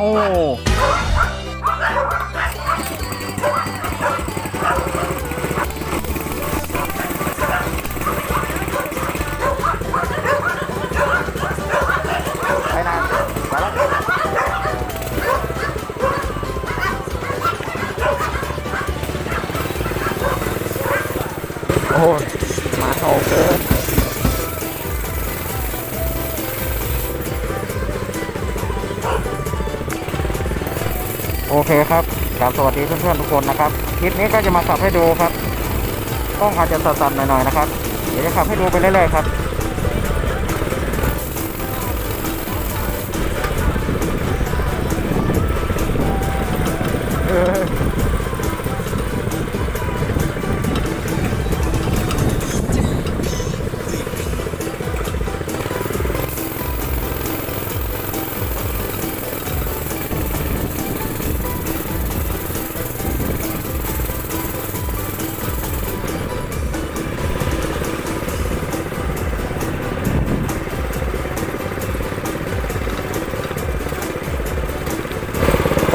อ้ไปนานไปแล้วโอ้ยมาโอเกิน โอเคครับกราบสวัสดีเพื่อนๆทุกคนนะครับ คลิปนี้ก็จะมาขับให้ดูครับกล้องอาจจะสั่นๆหน่อยๆนะครับ เดี๋ยวจะขับให้ดูไปเรื่อยๆครับ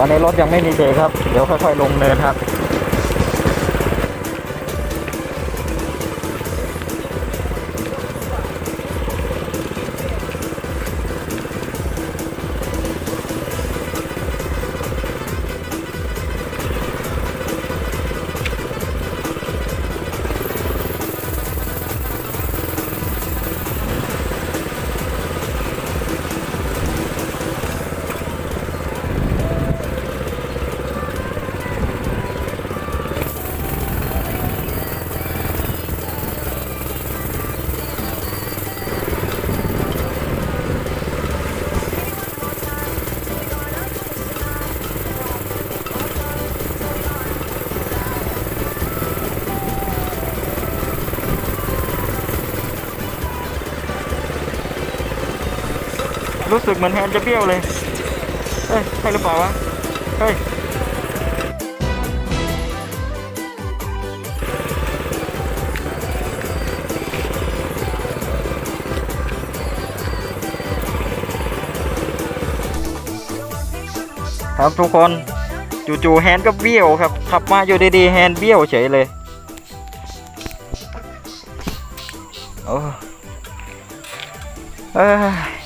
ตอนนี้รถยังไม่มีเบรกครับ เดี๋ยวค่อยๆลงเนินครับ รู้สึกเหมือนแฮนด์จะเบี้ยวเลย เฮ้ยใช่หรือเปล่าวะ เฮ้ย ครับทุกคนจู่ๆแฮนด์ก็เบี้ยวครับ ขับมาอยู่ดีๆแฮนด์เบี้ยวเฉยเลยโอ้เอ้ย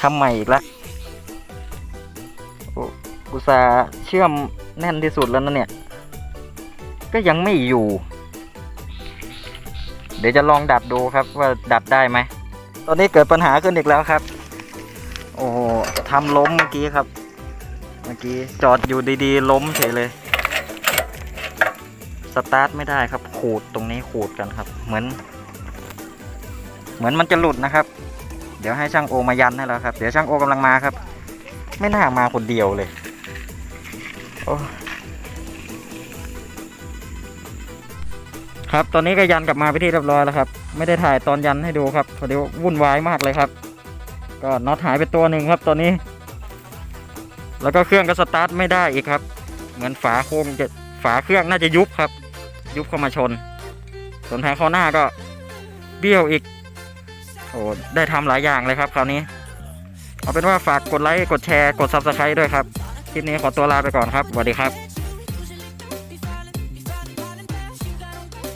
ทำใหม่อีกละโอ้อุตส่าเชื่อมแน่นที่สุดแล้วนะเนี่ย ก็ยังไม่อยู่ เดี๋ยวจะลองดัดดูครับว่าดัดได้ไหม ตอนนี้เกิดปัญหาขึ้นอีกแล้วครับ โอ้โหทำล้มเมื่อกี้ครับ เมื่อกี้จอดอยู่ดีๆ ล้มเฉยเลย สตาร์ทไม่ได้ครับ ขูดตรงนี้ขูดกันครับ เหมือน เหมือนมันจะหลุดนะครับ ดี๋ยวให้ช่างโอมายันให้แล้วครับ เดี๋ยวช่างโอกำลังมาครับ ไม่น่ามาคนเดียวเลย โอ้ครับตอนนี้ก็ยันกลับมาไปที่เรียบร้อยแล้วครับ ไม่ได้ถ่ายตอนยันให้ดูครับพอดีวุ่นวายมากเลยครับ ก็น็อตหายไปตัวหนึ่งครับตอนนี้ แล้วก็เครื่องก็สตาร์ทไม่ได้อีกครับ เหมือนฝาโครงจะฝาเครื่องน่าจะยุบครับ ยุบเข้ามาชน ส่วนทางข้างหน้าก็เบี้ยวอีก อ้ได้ทำหลายอย่างเลยครับคราวนี้ เอาเป็นว่าฝากกดไลค์ กดแชร์ กด subscribe ด้วยครับ คลิปนี้ขอตัวลาไปก่อนครับสวัสดีครับ